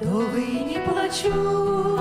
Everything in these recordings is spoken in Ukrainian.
Долині плачу.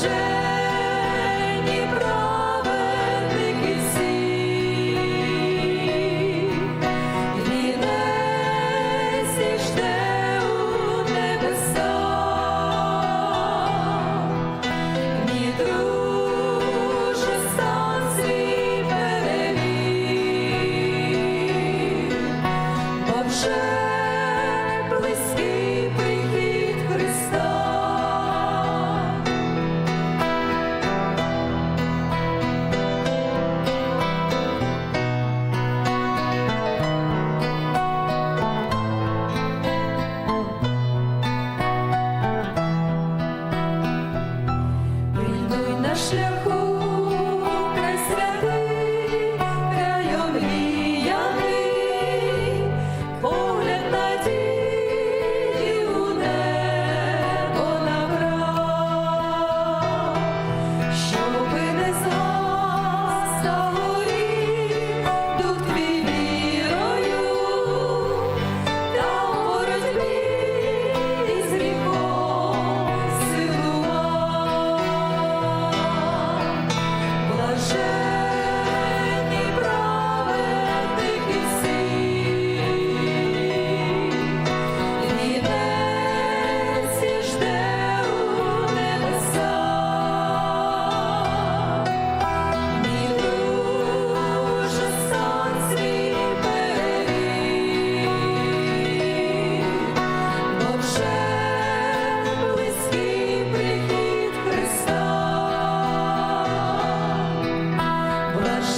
блаженні ні друже сан свій перевів,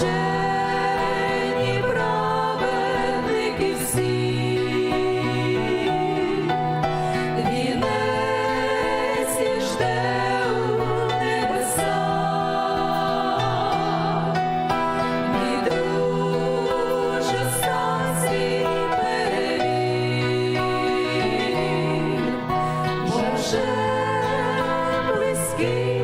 блажені праведники всі, вінець і жде у небесах, стасі вже близький.